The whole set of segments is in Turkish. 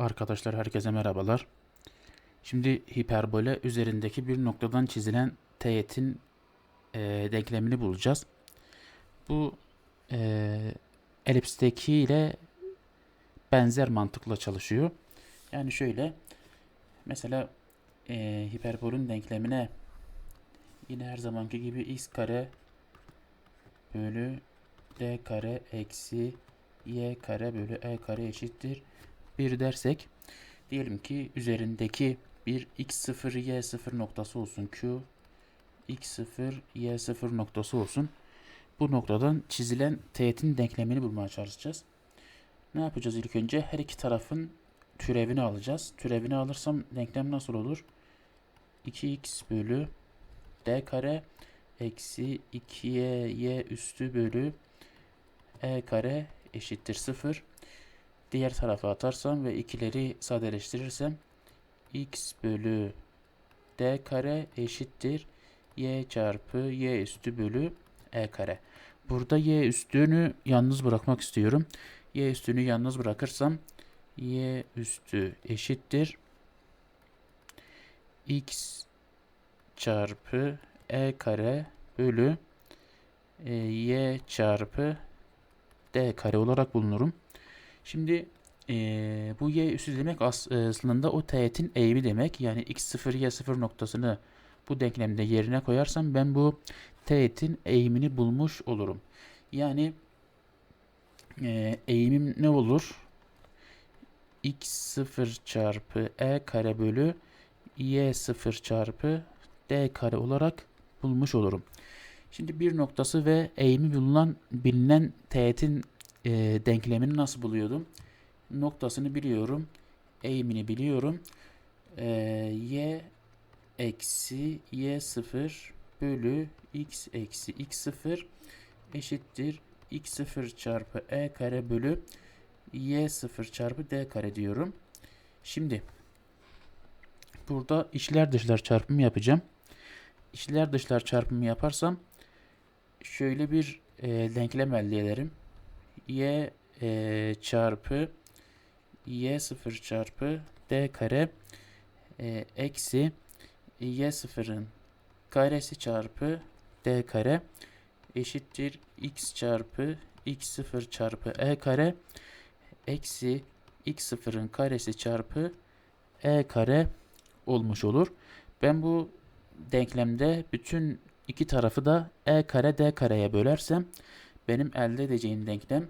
Arkadaşlar herkese merhabalar. Şimdi hiperbole üzerindeki bir noktadan çizilen teğetin e, denklemini bulacağız. Bu e, elipsteki ile benzer mantıkla çalışıyor. Yani şöyle mesela e, hiperbolün denklemine yine her zamanki gibi x kare bölü d kare eksi y kare bölü e kare eşittir 1 dersek diyelim ki üzerindeki bir x0 y0 noktası olsun q x0 y0 noktası olsun. Bu noktadan çizilen teğetin denklemini bulmaya çalışacağız. Ne yapacağız ilk önce? Her iki tarafın türevini alacağız. Türevini alırsam denklem nasıl olur? 2x bölü d kare eksi 2y y üstü bölü e kare eşittir 0. Diğer tarafa atarsam ve ikileri sadeleştirirsem x bölü d kare eşittir y çarpı y üstü bölü e kare. Burada y üstünü yalnız bırakmak istiyorum. y üstünü yalnız bırakırsam y üstü eşittir x çarpı e kare bölü e, y çarpı d kare olarak bulunurum. Şimdi eee, bu y üssü demek as- aslında o teğetin eğimi demek. Yani x0 y0 noktasını bu denklemde yerine koyarsam ben bu teğetin eğimini bulmuş olurum. Yani eee, eğimim ne olur? x0 çarpı e kare bölü y0 çarpı d kare olarak bulmuş olurum. Şimdi bir noktası ve eğimi bulunan bilinen teğetin e, denklemini nasıl buluyordum? Noktasını biliyorum. Eğimini biliyorum. E, y eksi y sıfır bölü x eksi x sıfır eşittir x sıfır çarpı e kare bölü y sıfır çarpı d kare diyorum. Şimdi burada içler dışlar çarpımı yapacağım. İçler dışlar çarpımı yaparsam şöyle bir e, denklem elde ederim y e, çarpı y sıfır çarpı d kare e, eksi y sıfırın karesi çarpı d kare eşittir x çarpı x sıfır çarpı e kare eksi x sıfırın karesi çarpı e kare olmuş olur. Ben bu denklemde bütün iki tarafı da e kare d kareye bölersem benim elde edeceğim denklem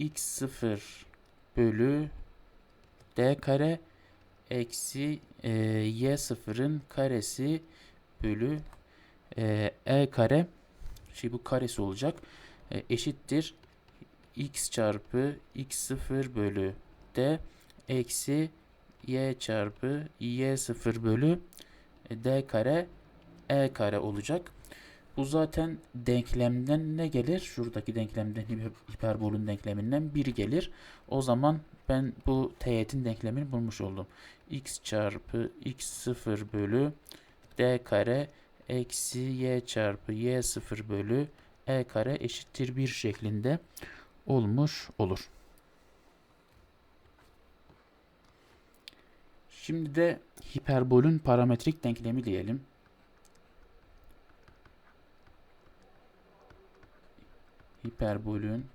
x0 bölü d kare eksi e, y0'ın karesi bölü e, e kare şey bu karesi olacak e, eşittir x çarpı x0 bölü d eksi y çarpı y0 bölü d kare e kare olacak. Bu zaten denklemden ne gelir? Şuradaki denklemden hiper- hiperbolün denkleminden 1 gelir. O zaman ben bu teğetin denklemini bulmuş oldum. x çarpı x0 bölü d kare eksi y çarpı y0 bölü e kare eşittir 1 şeklinde olmuş olur. Şimdi de hiperbolün parametrik denklemi diyelim. Hiperbolün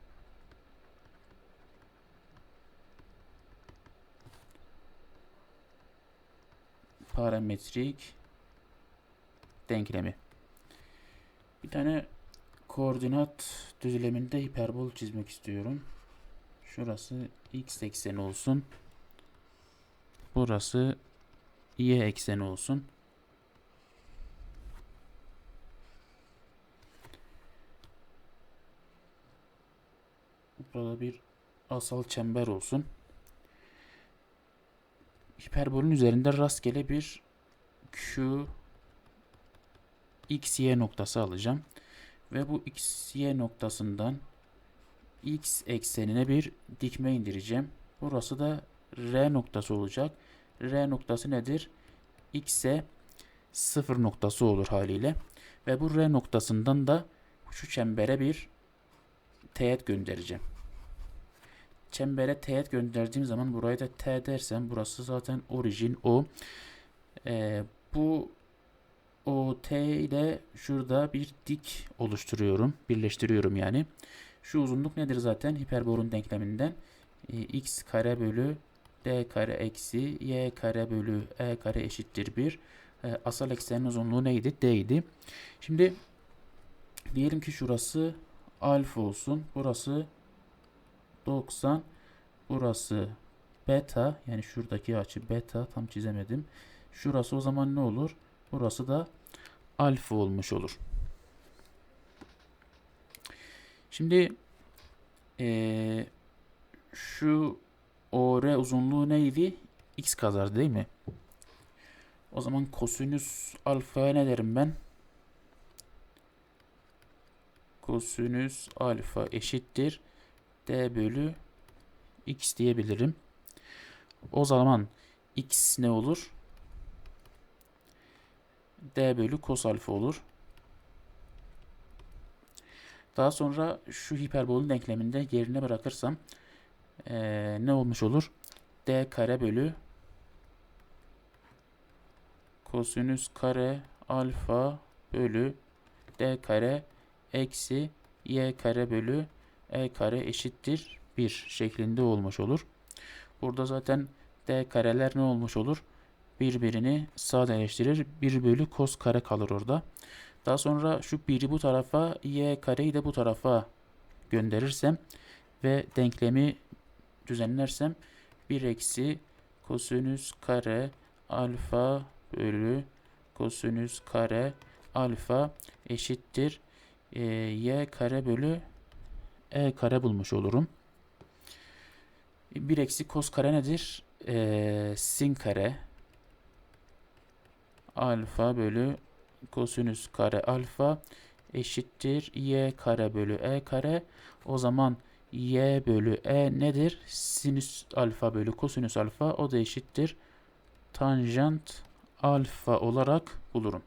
parametrik denklemi. Bir tane koordinat düzleminde hiperbol çizmek istiyorum. Şurası x ekseni olsun. Burası y ekseni olsun. Burada bir asal çember olsun. Hiperbolün üzerinde rastgele bir Q x y noktası alacağım. Ve bu x y noktasından x eksenine bir dikme indireceğim. Burası da R noktası olacak. R noktası nedir? X'e sıfır noktası olur haliyle. Ve bu R noktasından da şu çembere bir teğet göndereceğim. Çembere teğet gönderdiğim zaman burayı da T dersem burası zaten orijin O. Ee, bu OT ile şurada bir dik oluşturuyorum. Birleştiriyorum yani. Şu uzunluk nedir zaten hiperbolun denkleminden? Ee, x kare bölü d kare eksi y kare bölü e kare eşittir 1. Ee, asal eksenin uzunluğu neydi? D idi. Şimdi diyelim ki şurası alfa olsun. Burası 90. Burası beta. Yani şuradaki açı beta. Tam çizemedim. Şurası o zaman ne olur? Burası da alfa olmuş olur. Şimdi eee, şu OR uzunluğu neydi? X kadar değil mi? O zaman kosinüs alfaya ne derim ben? Kosinüs alfa eşittir d bölü x diyebilirim. O zaman x ne olur? d bölü cos alfa olur. Daha sonra şu hiperbolün denkleminde yerine bırakırsam eee, ne olmuş olur? d kare bölü kosinüs kare alfa bölü d kare eksi y kare bölü e kare eşittir 1 şeklinde olmuş olur. Burada zaten d kareler ne olmuş olur? Birbirini sadeleştirir. 1 bölü cos kare kalır orada. Daha sonra şu 1'i bu tarafa y kareyi de bu tarafa gönderirsem ve denklemi düzenlersem 1 eksi kosinüs kare alfa bölü kosinüs kare alfa eşittir e, y kare bölü e kare bulmuş olurum. 1 eksi kos kare nedir? E, sin kare alfa bölü kosinüs kare alfa eşittir y kare bölü e kare. O zaman y bölü e nedir? Sinüs alfa bölü kosinüs alfa o da eşittir tanjant alfa olarak bulurum.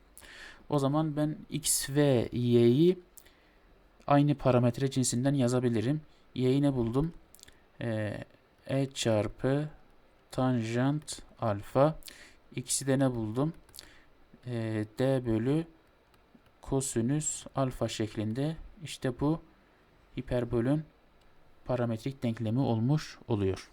O zaman ben x ve y'yi aynı parametre cinsinden yazabilirim. Y'yi ne buldum? Ee, e çarpı tanjant alfa. X'i de ne buldum? Ee, d bölü kosinüs alfa şeklinde. İşte bu hiperbolün parametrik denklemi olmuş oluyor.